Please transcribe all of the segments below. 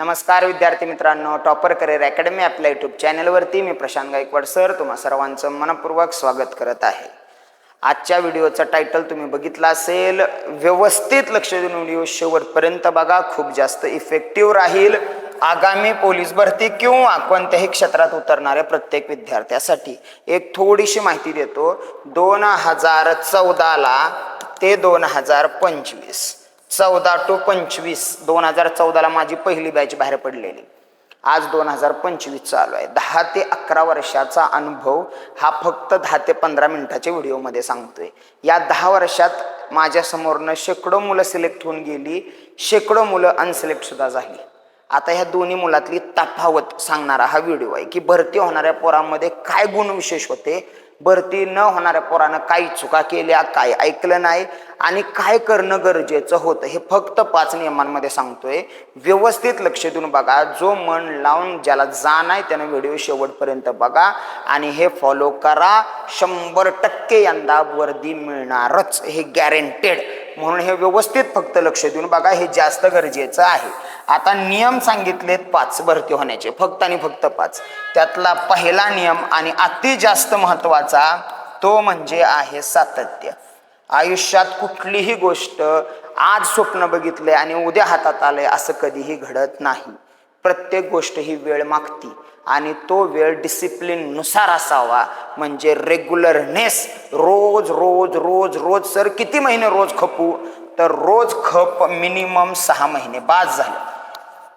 नमस्कार विद्यार्थी मित्रांनो. टॉपर करिअर अकॅडमी आपल्या युट्यूब चॅनलवरती मी प्रशांत गायकवाड सर तुम्हा सर्वांचं मनपूर्वक स्वागत करत आहे. आजच्या व्हिडिओचा टायटल तुम्ही बघितला असेल व्यवस्थित लक्ष देऊन व्हिडिओ शेवटपर्यंत बघा. खूप जास्त इफेक्टिव्ह राहील. आगामी पोलीस भरती किंवा कोणत्याही क्षेत्रात उतरणाऱ्या प्रत्येक विद्यार्थ्यासाठी एक थोडीशी माहिती देतो. दोन हजार चौदाला ते दोन हजार पंचवीस. चौदा टू पंचवीस. दोन हजार चौदाला माझी पहिली बॅच बाहेर पडलेली. आज दोन हजार पंचवीस चालू आहे. दहा ते अकरा वर्षाचा अनुभव हा फक्त दहा ते पंधरा मिनिटाच्या व्हिडिओमध्ये सांगतोय. या दहा वर्षात माझ्यासमोरनं शेकडो मुलं सिलेक्ट होऊन गेली. शेकडो मुलं अनसिलेक्ट सुद्धा झाली. आता ह्या दोन्ही मुलातली तफावत सांगणारा हा व्हिडिओ आहे की भरती होणाऱ्या पोरांमध्ये काय गुण विशेष होते? भरती न होणाऱ्या पोरानं काही चुका केल्या काय ऐकलं नाही आणि काय करणं गरजेचं होतं हे फक्त पाच नियमांमध्ये सांगतोय. व्यवस्थित लक्ष देऊन बघा. जो मन लावून ज्याला जाण आहे त्यानं व्हिडिओ शेवटपर्यंत बघा आणि हे फॉलो करा. शंभर टक्के यंदा वर्दी मिळणारच. हे गॅरंटेड म्हणून हे व्यवस्थित फक्त लक्ष देऊन बघा हे जास्त गरजेचं आहे. आता नियम सांगितलेत पाच भरती होण्याचे. फक्त आणि फक्त पाच. त्यातला पहिला नियम आणि अति जास्त महत्त्वाचा तो म्हणजे आहे सातत्य. आयुष्यात कुठलीही गोष्ट आज स्वप्न बघितले आणि उद्या हातात आले असं कधीही घडत नाही. प्रत्येक गोष्ट ही वेळ मागती. आणि तो वेळ डिसिप्लिननुसार असावा. म्हणजे रेग्युलरनेस रोज रोज रोज रोज सर किती महिने रोज खपू? तर रोज खप मिनिमम सहा महिने. बाद झालं.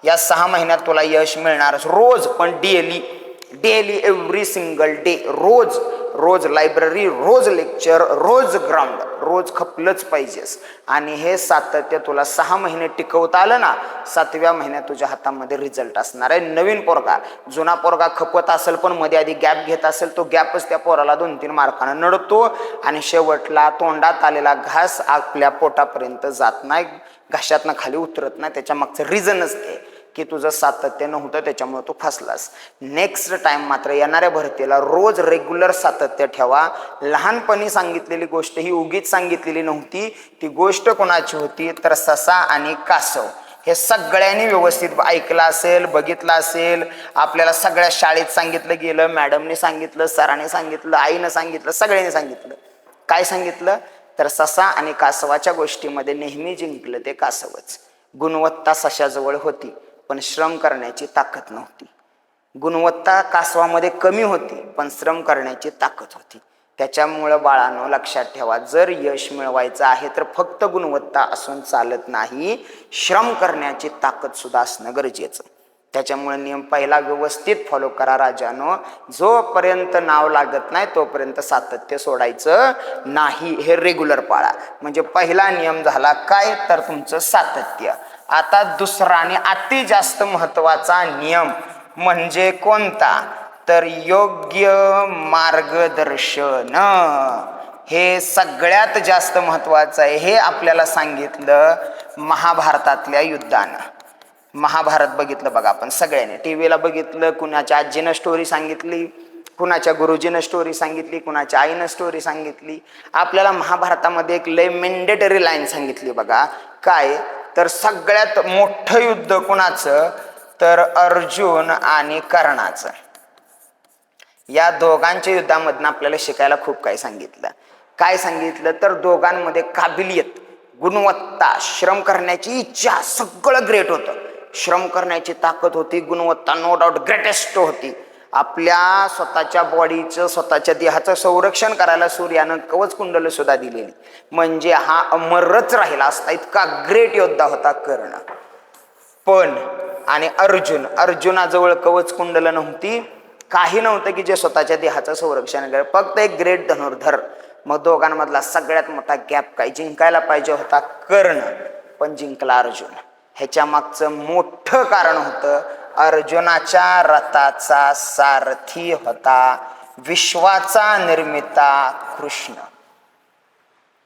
या सहा महिन्यात तुला यश मिळणारच. रोज पण daily daily every single day रोज रोज लायब्ररी रोज लेक्चर रोज ग्राउंड रोज खपलंच पाहिजेस. आणि हे सातत्य तुला सहा महिने टिकवता आलं ना सातव्या महिन्यात तुझ्या हातामध्ये रिझल्ट असणार आहे. नवीन पोरगा जुना पोरगा खपत असेल पण मध्ये आधी गॅप घेत असेल तो गॅपच त्या पोराला दोन तीन मार्कानं नडतो आणि शेवटला तोंडात आलेला घास आपल्या पोटापर्यंत जात नाही. घशातनं खाली उतरत नाही त्याच्या मागचं रिझनच ते. की तुझं सातत्य नव्हतं त्याच्यामुळे तू फसलास. नेक्स्ट टाइम मात्र येणाऱ्या भरतीला रोज रेग्युलर सातत्य ठेवा. लहानपणी सांगितलेली गोष्ट ही उगीच सांगितलेली नव्हती. ती गोष्ट कोणाची होती? तर ससा आणि कासव. हे सगळ्यांनी व्यवस्थित ऐकलं असेल बघितलं असेल. आपल्याला सगळ्या शाळेत सांगितलं गेलं मॅडमने सांगितलं सरांनी सांगितलं आईनं सांगितलं सगळ्यांनी सांगितलं. काय सांगितलं? तर ससा आणि कासवाच्या गोष्टीमध्ये नेहमी जिंकलं ते कासवच. गुणवत्ता सशाजवळ होती. पण श्रम करण्याची ताकद नव्हती. गुणवत्ता कासवामध्ये कमी होती पण श्रम करण्याची ताकद होती. त्याच्यामुळं बाळांनो लक्षात ठेवा जर यश मिळवायचं आहे तर फक्त गुणवत्ता असून चालत नाही. श्रम करण्याची ताकद सुद्धा असणं गरजेचं. त्याच्यामुळे नियम पहिला व्यवस्थित फॉलो करा राजानो. जोपर्यंत नाव लागत नाही तोपर्यंत सातत्य सोडायचं नाही. हे रेग्युलर पाळा. म्हणजे पहिला नियम झाला काय? तर तुमचं सातत्य. आता दुसरा आणि अति जास्त महत्त्वाचा नियम म्हणजे कोणता? तर योग्य मार्गदर्शन. हे सगळ्यात जास्त महत्वाचं आहे. हे आपल्याला सांगितलं महाभारतातल्या युद्धानं. महाभारत बघितलं बघा आपण सगळ्यांनी. टी व्हीला बघितलं कुणाच्या आजीनं स्टोरी सांगितली कुणाच्या गुरुजीनं स्टोरी सांगितली कुणाच्या आईनं स्टोरी सांगितली. आपल्याला महाभारतामध्ये एक लय मेंडेटरी लाईन सांगितली बघा. काय? तर सगळ्यात मोठं युद्ध कुणाचं? तर अर्जुन आणि कर्णाचं. या दोघांच्या युद्धामधनं आपल्याला शिकायला खूप काही सांगितलं. काय सांगितलं? तर दोघांमध्ये काबिलियत गुणवत्ता श्रम करण्याची इच्छा सगळं ग्रेट होतं. श्रम करण्याची ताकद होती गुणवत्ता नो डाऊट ग्रेटेस्ट होती. आपल्या स्वतःच्या बॉडीचं स्वतःच्या देहाचं संरक्षण करायला सूर्यानं कवच कुंडल सुद्धा दिलेली. म्हणजे हा अमरच राहिला असता इतका ग्रेट योद्धा होता कर्ण. पण आणि अर्जुन अर्जुनाजवळ कवच कुंडल नव्हती. काही नव्हतं की जे स्वतःच्या देहाचं संरक्षण करे फक्त एक ग्रेट धनुर्धर. मग दोघांमधला सगळ्यात मोठा गॅप काय जिंकायला पाहिजे होता कर्ण पण जिंकला अर्जुन. ह्याच्या मागचं मोठं कारण होतं अर्जुनाच्या रथाचा सारथी होता विश्वाचा निर्मिता कृष्ण.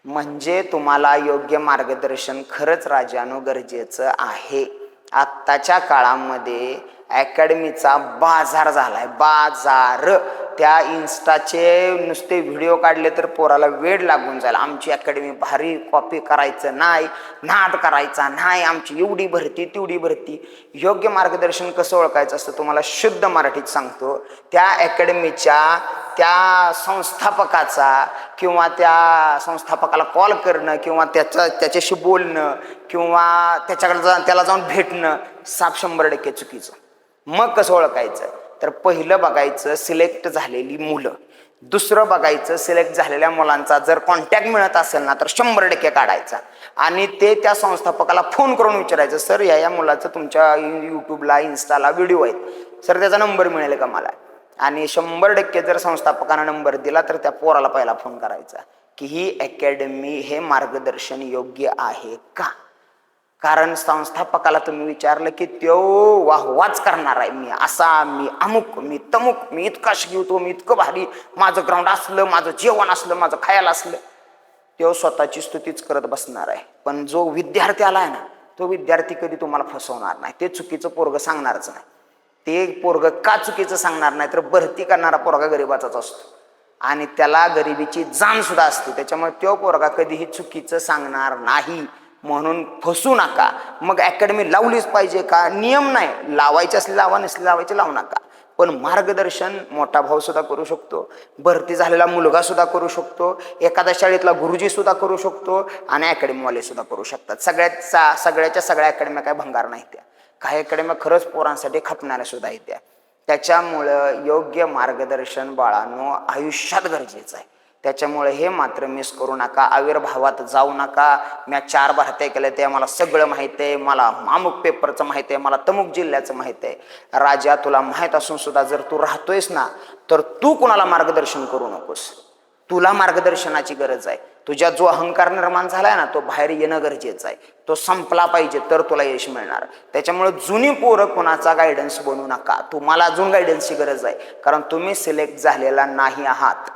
म्हणजे तुम्हाला योग्य मार्गदर्शन खरंच राजानो गरजेचं आहे. आत्ताच्या काळामध्ये अकॅडमीचा बाजार झालाय. बाजार. त्या इन्स्टाचे नुसते व्हिडिओ काढले तर पोराला वेळ लागून जाईल. आमची अकॅडमी भारी कॉपी करायचं नाही नाद करायचा नाही. आमची एवढी भरती तेवढी भरती. योग्य मार्गदर्शन कसं ओळखायचं असतं तुम्हाला शुद्ध मराठीत सांगतो. त्या अकॅडमीच्या त्या संस्थापकाचा किंवा त्या संस्थापकाला कॉल करणं किंवा त्याचा त्याच्याशी बोलणं किंवा त्याच्याकडे जा त्याला जाऊन भेटणं साप शंभर टक्के चुकीचं. मग कसं ओळखायचं? तर पहिलं बघायचं सिलेक्ट झालेली मुलं. दुसरं बघायचं सिलेक्ट झालेल्या मुलांचा जर कॉन्टॅक्ट मिळत असेल ना तर शंभर टक्के काढायचा. आणि ते त्या संस्थापकाला फोन करून विचारायचं सर या या मुलाचं तुमच्या यूट्यूबला इन्स्टाला व्हिडिओ आहेत. सर त्याचा नंबर मिळेल का मला? आणि शंभर टक्के जर संस्थापकानं नंबर दिला तर त्या पोराला पहिला फोन करायचा की ही अकॅडमी हे मार्गदर्शन योग्य आहे का? कारण संस्थापकाला तुम्ही विचारलं की त्यो वाहवाच करणार आहे. मी असा मी अमुक मी तमुक मी इतका शिकवतो मी इतकं भारी माझं ग्राउंड असलं माझं जेवण असलं माझं खायला असलं. तो स्वतःची स्तुतीच करत बसणार आहे. पण जो विद्यार्थी आला आहे ना तो विद्यार्थी कधी तुम्हाला फसवणार नाही. ते चुकीचं पोरग सांगणारच नाही. ते पोरग का चुकीचं सांगणार नाही? तर भरती करणारा पोरगा गरिबाचाच असतो. आणि त्याला गरिबीची जाण सुद्धा असते. त्याच्यामुळे तो पोरगा कधीही चुकीचं सांगणार नाही. म्हणून फसू नका. मग अकॅडमी लावलीच पाहिजे का? नियम नाही. लावायचे असले लावा नसले लावायचे लावू नका. पण मार्गदर्शन मोठा भाऊ सुद्धा करू शकतो. भरती झालेला मुलगा सुद्धा करू शकतो. एखाद्या शाळेतला गुरुजी सुद्धा करू शकतो आणि अकॅडमीवाले सुद्धा करू शकतात. सगळ्यात सगळ्याच्या सगळ्या अकॅडम्या काय भंगार नाही त्या. काही अकॅडम्या खरंच पोरांसाठी खपणाऱ्या सुद्धा आहेत त्या. त्याच्यामुळं योग्य मार्गदर्शन बाळांनो आयुष्यात गरजेचं आहे. त्याच्यामुळे हे मात्र मिस करू नका. आविर्भावात जाऊ नका. मी चार भारत्या केल्या ते मला सगळं माहीत आहे. मला अमुक पेपरचं माहीत आहे. मला तमुक जिल्ह्याचं माहीत आहे. राजा तुला माहीत असून सुद्धा जर तू राहतोयस ना तर तू कुणाला मार्गदर्शन करू नकोस. तुला मार्गदर्शनाची गरज आहे. तुझ्या जो अहंकार निर्माण झालाय ना तो बाहेर येणं गरजेचं आहे. तो संपला पाहिजे तर तुला यश मिळणार. त्याच्यामुळे जुनी पोरं कोणाचा गायडन्स बनवू नका. तुम्हाला अजून गायडन्सची गरज आहे. कारण तुम्ही सिलेक्ट झालेला नाही आहात.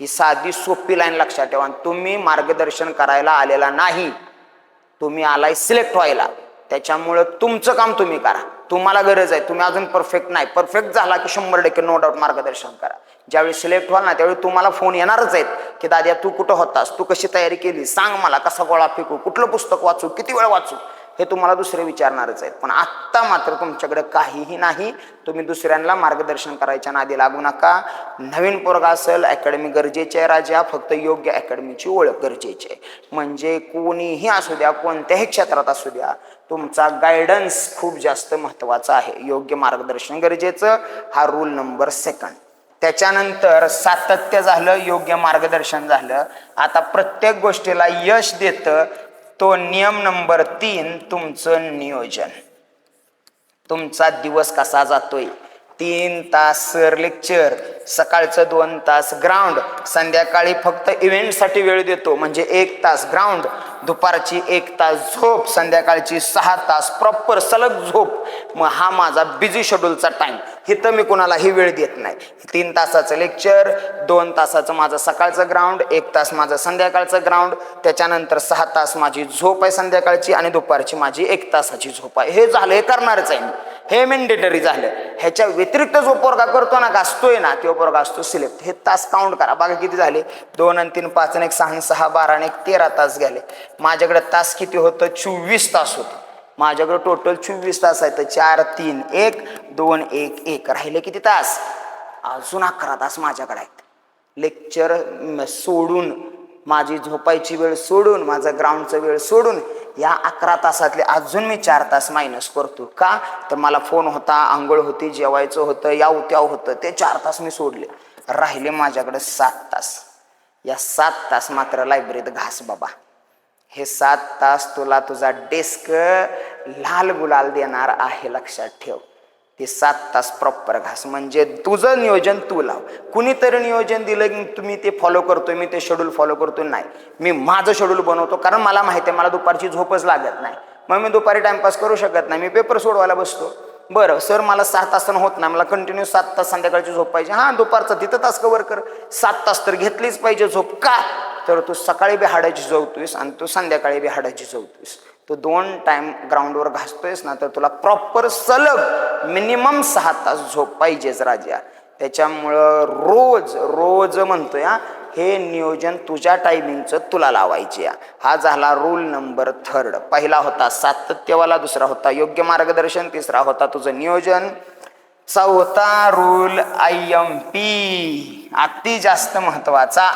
ही साधी सोपी लाईन लक्षात ठेवा. तुम्ही मार्गदर्शन करायला आलेला नाही तुम्ही आलाय सिलेक्ट व्हायला. त्याच्यामुळं तुमचं काम तुम्ही करा. तुम्हाला गरज आहे तुम्ही अजून परफेक्ट नाही. परफेक्ट झाला की शंभर टक्के नो डाऊट मार्गदर्शन करा. ज्यावेळी सिलेक्ट व्हाल ना त्यावेळी तुम्हाला फोन येणारच आहेत की दाद्या तू कुठं होतास? तू कशी तयारी केली? सांग मला कसा गोळा फेकू? कुठलं पुस्तक वाचू? किती वेळ वाचू? हे तुम्हाला दुसरे विचारणारच आहेत. पण आत्ता मात्र तुमच्याकडे काहीही नाही. तुम्ही दुसऱ्यांना मार्गदर्शन करायच्या नादी लागू नका. नवीन पोरगा असेल अकॅडमी गरजेची आहे राजा. फक्त योग्य अकॅडमीची ओळख गरजेची आहे. म्हणजे कोणीही असू द्या कोणत्याही क्षेत्रात असू द्या तुमचा गायडन्स खूप जास्त महत्त्वाचा आहे. योग्य मार्गदर्शन गरजेचं. हा रूल नंबर सेकंड त्याच्यानंतर सातत्य झालं योग्य मार्गदर्शन झालं. आता प्रत्येक गोष्टीला यश देतं. तो नियम नंबर तीन तुमचं नियोजन. तुमचा दिवस कसा जातोय? तीन तास सर लेक्चर सकाळचं दोन तास ग्राउंड संध्याकाळी फक्त इव्हेंटसाठी वेळ देतो. म्हणजे एक तास ग्राउंड दुपारची एक तास झोप संध्याकाळची सहा तास प्रॉपर सलग झोप. मग हा माझा बिझी शेड्यूलचा टाईम इथं मी कुणालाही वेळ देत नाही. तीन तासाचं लेक्चर दोन तासाचं माझं सकाळचं ग्राउंड एक तास माझं संध्याकाळचं ग्राउंड त्याच्यानंतर सहा तास माझी झोप आहे संध्याकाळची आणि दुपारची माझी एक तासाची झोप आहे. हे झालं हे करणारच आहे मी. हे मेंडेटरी झालं. ह्याच्या व्यतिरिक्त जो पोरगा करतो ना गाजतोय ना तो पोरगा असतो सिलेक्ट हे तास काउंट करा. बघा किती झाले? दोन आणि तीन पाच आणि एक सहा आणि सहा बारा आणि एक तेरा तास गेले माझ्याकडे तास किती होतं? चोवीस तास होतं. माझ्याकडे टोटल चोवीस तास आहेत. तर चार तीन एक दोन एक एक. राहिले किती तास? अजून अकरा तास माझ्याकडे आहेत. लेक्चर सोडून माझी झोपायची वेळ सोडून माझं ग्राउंडचा वेळ सोडून या अकरा तासातले अजून मी चार तास मायनस करतो. का? तर मला फोन होता आंघोळ होती जेवायचं होतं याव त्याऊ होतं. ते चार तास मी सोडले. राहिले माझ्याकडे सात तास. या सात तास मात्र लायब्ररीत घास बाबा. हे सात तास तुला तुझा डेस्क लाल गुलाल देणार आहे लक्षात ठेव. ते सात तास प्रॉपर घास. म्हणजे तुझं नियोजन तू लाव. कुणीतरी नियोजन दिलं की तुम्ही ते फॉलो करतो मी ते शेड्यूल फॉलो करतो नाही. मी माझं शेड्यूल बनवतो कारण मला माहिती आहे मला दुपारची झोपच लागत नाही. मग मी दुपारी टाइमपास करू शकत नाही. मी पेपर सोडवायला बसतो. बरं सर मला सात तासानं होत नाही. मला कंटिन्यू सात तास संध्याकाळची झोप पाहिजे. हां दुपारचा तिथं तास कवर कर. सात तास तर घेतलीच पाहिजे झोप. का? तर तू सकाळी बी हाडाची झोवतोयस आणि तू संध्याकाळी बी हाडाची झोवतोयस तू दोन टाइम ग्राउंडवर घासतोयस ना तर तुला प्रॉपर सलग मिनिमम सहा तास झोप पाहिजेच राजा. त्याच्यामुळं रोज रोज म्हणतोय हा, हे नियोजन तुझ्या टायमिंगचं तुला लावायचे हा झाला रूल नंबर थर्ड पहिला होता सातत्यवाला दुसरा होता योग्य मार्गदर्शन तिसरा होता तुझं नियोजन. चौथा रूल आय एम पी अति जास्त महत्त्वाचा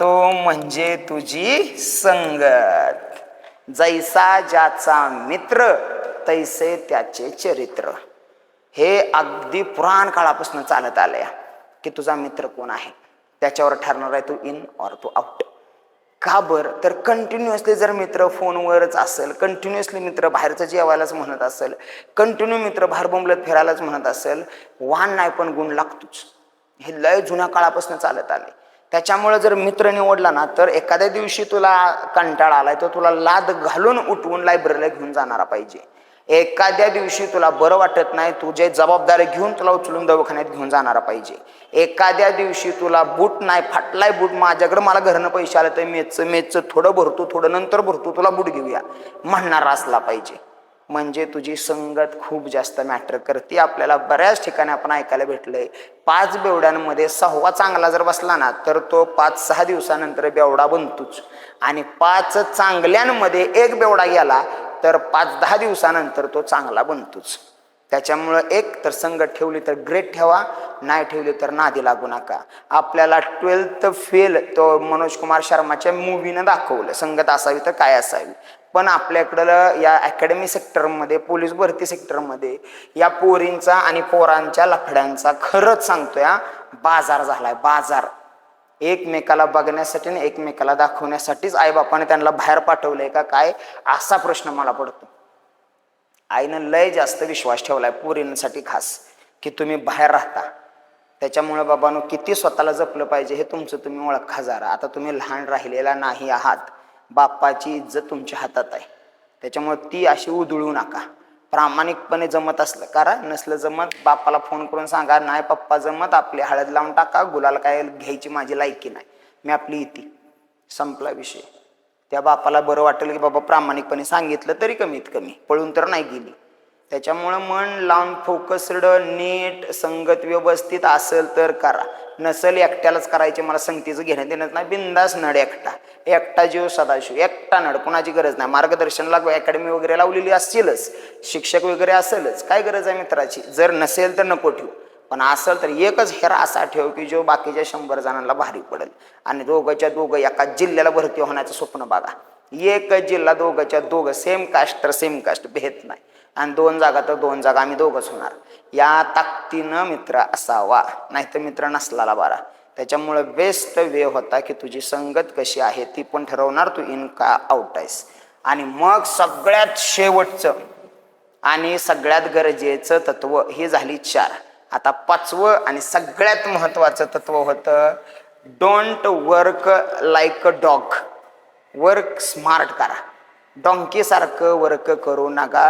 तो म्हणजे तुझी संगत. जैसा ज्याचा मित्र तैसे त्याचे चरित्र. हे अगदी पुराण काळापासून चालत आलं की तुझा मित्र कोण आहे? त्याच्यावर ठरणार आहे तू इन ऑर तू आउट का बरं? तर कंटिन्युअसली जर मित्र फोनवरच असेल कंटिन्युअसली मित्र बाहेरचं जेवायलाच म्हणत असेल कंटिन्यू मित्र बाहेर बोंबलत फिरायलाच म्हणत असेल वान नाही पण गुण लागतोच. हे लय जुन्या काळापासून चालत आले. त्याच्यामुळे जर मित्र निवडला ना तर एखाद्या दिवशी तुला कंटाळा आलाय तर तुला लाद घालून उठवून लायब्ररीला घेऊन जाणारा पाहिजे. एखाद्या दिवशी तुला बरं वाटत नाही तुझे जबाबदारी घेऊन तुला उचलून दवाखान्यात घेऊन जाणारा पाहिजे. एखाद्या दिवशी तुला बूट नाही फाटलाय बूट माझ्याकडे मला घरनं पैसे आले तर मेचं मेचं थोडं भरतो थोडं नंतर भरतो तुला बूट घेऊया. म्हणणारा असला पाहिजे. म्हणजे तुझी संगत खूप जास्त मॅटर करते. आपल्याला बऱ्याच ठिकाणी आपण ऐकायला भेटलंय. पाच बेवड्यांमध्ये सहावा चांगला जर बसला ना तर तो पाच सहा दिवसानंतर बेवडा बनतोच. आणि पाच चांगल्यांमध्ये एक बेवडा गेला तर पाच दहा दिवसानंतर तो चांगला बनतोच. त्याच्यामुळं एक तर संगत ठेवली तर ग्रेट ठेवा नाही ठेवली तर नादी लागू नका. आपल्याला ट्वेल्थ फेल तो मनोज कुमार शर्माच्या मूवीनं दाखवलं. संगत असावी तर काय असावी? पण आपल्याकडं या अकॅडमी सेक्टरमध्ये पोलीस भरती सेक्टरमध्ये या पोरींचा आणि पोरांच्या लफड्यांचा खरंच सांगतोय हा, बाजार झालाय बाजार. एकमेकाला बघण्यासाठी आणि एकमेकाला दाखवण्यासाठीच आईबापाने त्यांना बाहेर पाठवलंय का काय? असा प्रश्न मला पडतो. आईनं लय जास्त विश्वास ठेवलाय पुरींसाठी खास की तुम्ही बाहेर राहता. त्याच्यामुळे बाबांनो किती स्वतःला जपलं पाहिजे हे तुमचं तुम्ही ओळखा जरा. आता तुम्ही लहान राहिलेला नाही आहात. बाप्पाची इज्जत तुमच्या हातात आहे. त्याच्यामुळे ती अशी उधळू नका. प्रामाणिकपणे जमत असलं करा नसलं जमत बाप्पाला फोन करून सांगा नाही पप्पा जमत आपली हळद लावून टाका गुलाल काय घ्यायची माझी लायकी नाही. मी आपली इथे संपला विषय. त्या बापाला बरं वाटेल की बाबा प्रामाणिकपणे सांगितलं तरी कमीत कमी पळून तर नाही गेली. त्याच्यामुळं मन लावून फोकस्ड नीट संगत व्यवस्थित असेल तर करा. नसेल एकट्यालाच करायचे मला संगतीचं घेण्यात देण्यात नाही. बिंदास नड एकटा. एकटा जीव सदाशिव. एकटा नड कुणाची गरज नाही. मार्गदर्शनला अकॅडमी वगैरे लावलेली असतीलच. शिक्षक वगैरे असेलच. काय गरज आहे मित्राची? जर नसेल तर नको ठेवू. पण असेल तर एकच हेरा असा ठेव की जो बाकीच्या शंभर जणांना भारी पडेल. आणि दोघंच्या दोघं एका जिल्ह्याला भरती होण्याचं स्वप्न बघा. एक जिल्हा दोघंच्या दोघं. सेम कास्ट तर सेम कास्ट भेट नाही. आणि दोन जागा तर दोन जागा आम्ही दोघंच होणार. या ताकदीनं मित्र असावा नाहीतर मित्र नसलाला बारा त्याच्यामुळं बेस्ट वे होता की तुझी संगत कशी आहे ती पण ठरवणार तू इन का आउट आहेस. आणि मग सगळ्यात शेवटचं आणि सगळ्यात गरजेचं तत्व ही झाली चार. आता पाचवं आणि सगळ्यात महत्वाचं तत्व होतं don't work like a dog work smart करा. डॉंकीसारखं वर्क करू नका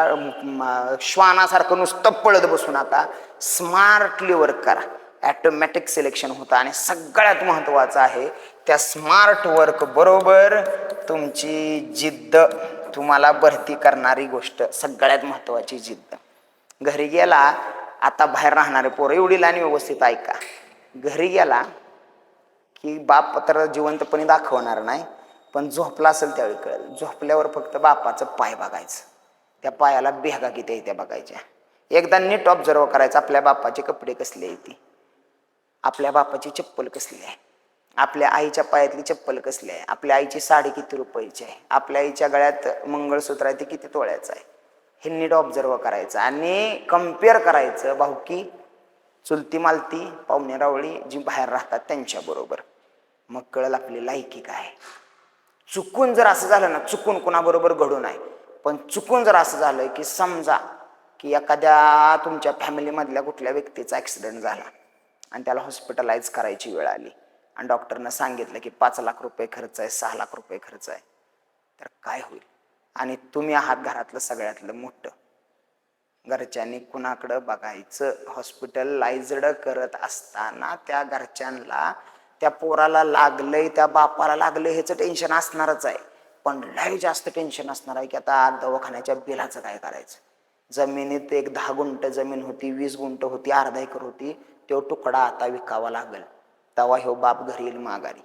श्वानासारखं नुसतं पळत बसू नका. स्मार्टली वर्क करा. ॲटोमॅटिक सिलेक्शन होतं आणि सगळ्यात महत्त्वाचं आहे त्या स्मार्ट वर्क बरोबर तुमची जिद्द तुम्हाला भरती करणारी गोष्ट सगळ्यात महत्त्वाची जिद्द. घरी गेला आता बाहेर राहणारे पोरं एवढी आणि व्यवस्थित ऐका घरी गेला की बाप पत्र जिवंतपणे दाखवणार नाही. पण झोपला असेल त्यावेळी कळेल. झोपल्यावर फक्त बापाचं पाय बघायचं. त्या पायाला भेगा किती येत्या बघायच्या. एकदा नीट ऑब्झर्व करायचं आपल्या बापाचे कपडे कसले येते आपल्या बापाची चप्पल कसली आहे? आपल्या आईच्या पायातली चप्पल कसली आहे? आपल्या आईची साडी किती रुपयाची आहे? आपल्या आईच्या गळ्यात मंगळसूत्र आहे ते किती तोळ्याचं आहे? हे नीट ऑब्झर्व करायचं आणि कंपेअर करायचं. भाऊकी चुलती मालती पाहुणे रावळी जी बाहेर राहतात त्यांच्याबरोबर. मग कळेल आपली लायकी काय चुकून जर असं झालं ना चुकून कुणाबरोबर घडून आहे पण चुकून जर असं झालं की समजा की एखाद्या तुमच्या फॅमिलीमधल्या कुठल्या व्यक्तीचा ॲक्सिडेंट झाला आणि त्याला हॉस्पिटलाइज करायची वेळ आली आणि डॉक्टरनं सांगितलं की पाच लाख रुपये खर्च आहे सहा लाख रुपये खर्च आहे तर काय होईल? आणि तुम्ही आहात घरातलं सगळ्यातलं मोठं. घरच्यांनी कुणाकडं बघायचं? हॉस्पिटलाइज्ड करत असताना त्या घरच्यांना त्या पोराला लागलंय त्या बापाला लागलंय ह्याचं टेन्शन असणारच आहे. पण लय जास्त टेन्शन असणार आहे की आता दवाखान्याच्या बिलाचं काय करायचं? जमिनीत एक दहा गुंट जमीन होती वीस गुंट होती अर्धा एकर होती तो तुकडा आता विकावा लागल. तवा ह्यो बाप घरी येईल माघारी.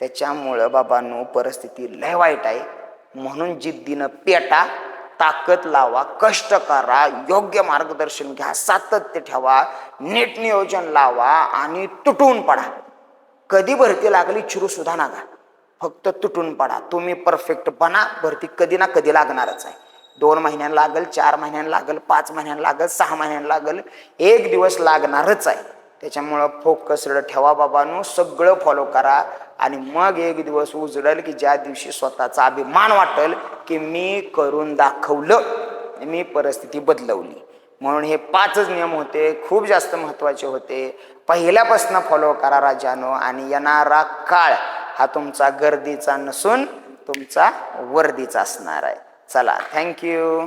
त्याच्यामुळं बाबांनो परिस्थिती लय वाईट आहे. म्हणून जिद्दीनं पेटा ताकद लावा कष्ट करा योग्य मार्गदर्शन घ्या सातत्य ठेवा नीट नियोजन लावा आणि तुटून पडा. कधी भरती लागली चिरू सुद्धा नागा. फक्त तुटून पडा. तुम्ही परफेक्ट बना भरती कधी ना कधी लागणारच आहे. दोन महिन्यानं लागल चार महिन्यानं लागल पाच महिन्यानं लागल सहा महिन्यानं लागल एक दिवस लागणारच आहे. त्याच्यामुळं फोकस्ड ठेवा बाबांनो सगळं फॉलो करा आणि मग एक दिवस उजळल की ज्या दिवशी स्वतःचा अभिमान वाटेल की मी करून दाखवलं मी परिस्थिती बदलवली. म्हणून हे पाचच नियम होते खूप जास्त महत्त्वाचे होते. पहिल्यापासून फॉलो करा राजानो आणि येणारा काळ हा तुमचा गर्दीचा नसून तुमचा वर्दीचा असणार आहे. चला थँक्यू